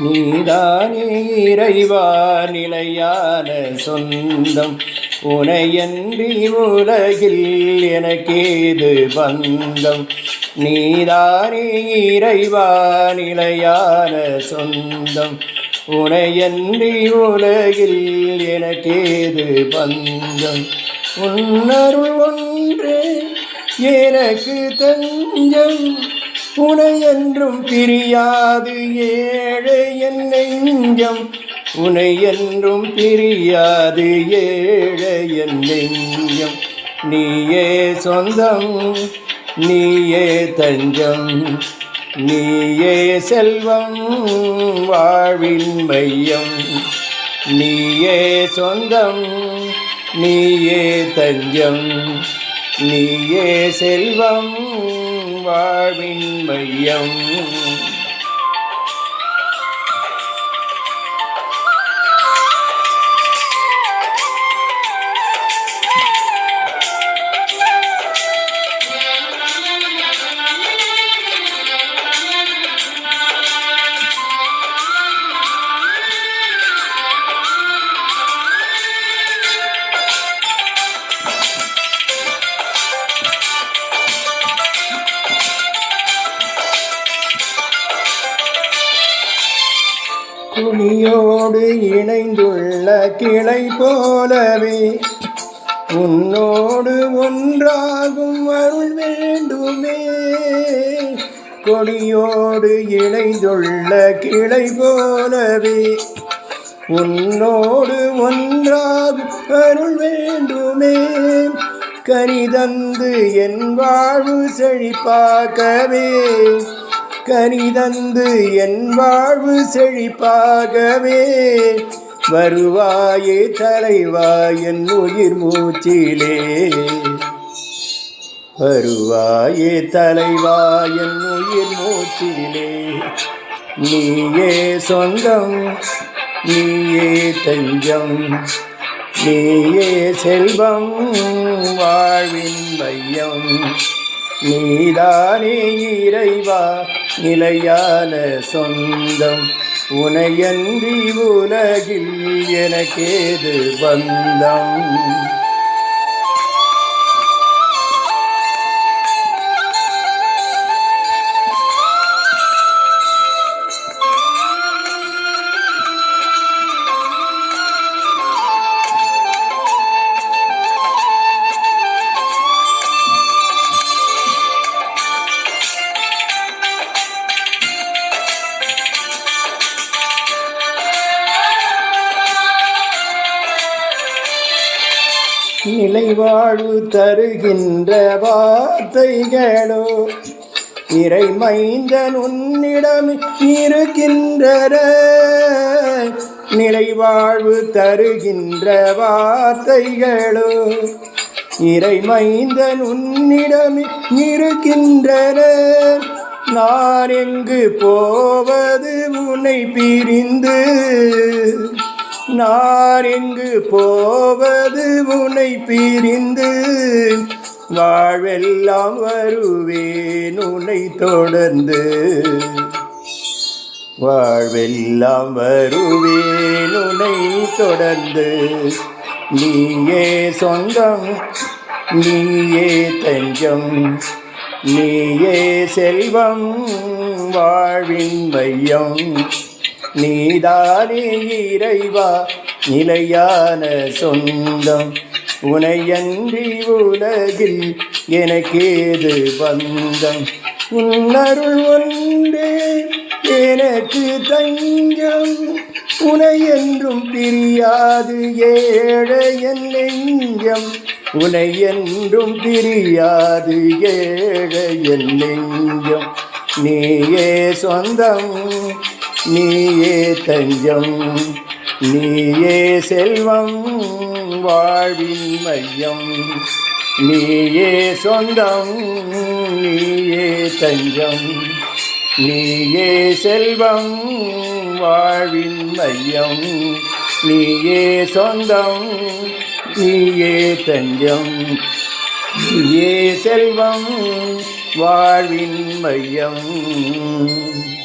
நீதானே இறைவா நிலையான சொந்தம். உனையன்றி உலகில் எனக்கேது பந்தம். நீதானே இறைவா நிலையான சொந்தம். உனையன்றி உலகில் எனக்கேது பந்தம். உன்னருள் ஒன்று எனக்கு தஞ்சம். உனை என்றும் பிரியாது. ஏழை என் நெஞ்சம். உனை என்றும் பிரியாது. ஏழை என் நெஞ்சம். நீயே சொந்தம் நீயே தஞ்சம். நீயே செல்வம் வாழ்வின் மையம். நீயே சொந்தம் நீயே தஞ்சம். நீயே செல்வம் வாழ்வின் மையம். துணியோடு இணைந்துள்ள கிளை போலவே உன்னோடு ஒன்றாகும் அருள் வேண்டுமே. கொடியோடு இணைந்துள்ள கிளை போலவே உன்னோடு ஒன்றாகும் அருள் வேண்டுமே. கனிதந்து என் வாழ்வு செழிப்பாக்கவே. கனிதந்து என் வாழ்வு செழிப்பாகவே. வருவாயே தலைவா என் உயிர் மூச்சிலே. வருவாயே தலைவா என் உயிர் மூச்சிலே. நீயே சொந்தம் நீயே தஞ்சம் நீயே செல்வம் வாழ்வின் மையம். நீதானே இறைவா நிலையான சொந்தம். உனையன்றி உலகில் எனக்கேது பந்தம். நிலைவாழ்வு தருகின்ற வார்த்தைகளோ இறை மைந்தன் உன்னிடம் இருக்கின்றன நிலைவாழ்வு தருகின்ற வார்த்தைகளோ இறை மைந்தன் உன்னிடம் இருக்கின்றன நான் எங்கு போவது உன்னை பிரிந்து நாரெங்கு போவது உனை பிரிந்து வாழ்வெல்லாம் வருவேன் உன்னை தொடர்ந்து. வாழ்வெல்லாம் வருவேன் உன்னை தொடர்ந்து. நீயே சொந்தம் நீயே தஞ்சம் நீயே செல்வம் வாழ்வின் மையம். நீதானே இறைவா நிலையான சொந்தம். உனையன்றி உலகில் எனக்கேது பந்தம். உன்னருள் ஒன்றே எனக்கு தஞ்சம். உனை என்றும் பிரியாது ஏழை நெஞ்சம். உனை என்றும் பிரியாது ஏழை நெஞ்சம். நீயே சொந்தம் நீயே தஞ்சம் நீயே செல்வம் வாழ்வின் மையம். நீயே சொந்தம் நீயே தஞ்சம் நீயே செல்வம் வாழ்வின் மையம். நீயே சொந்தம் நீயே தஞ்சம் நீயே செல்வம் வாழ்வின் மையம்.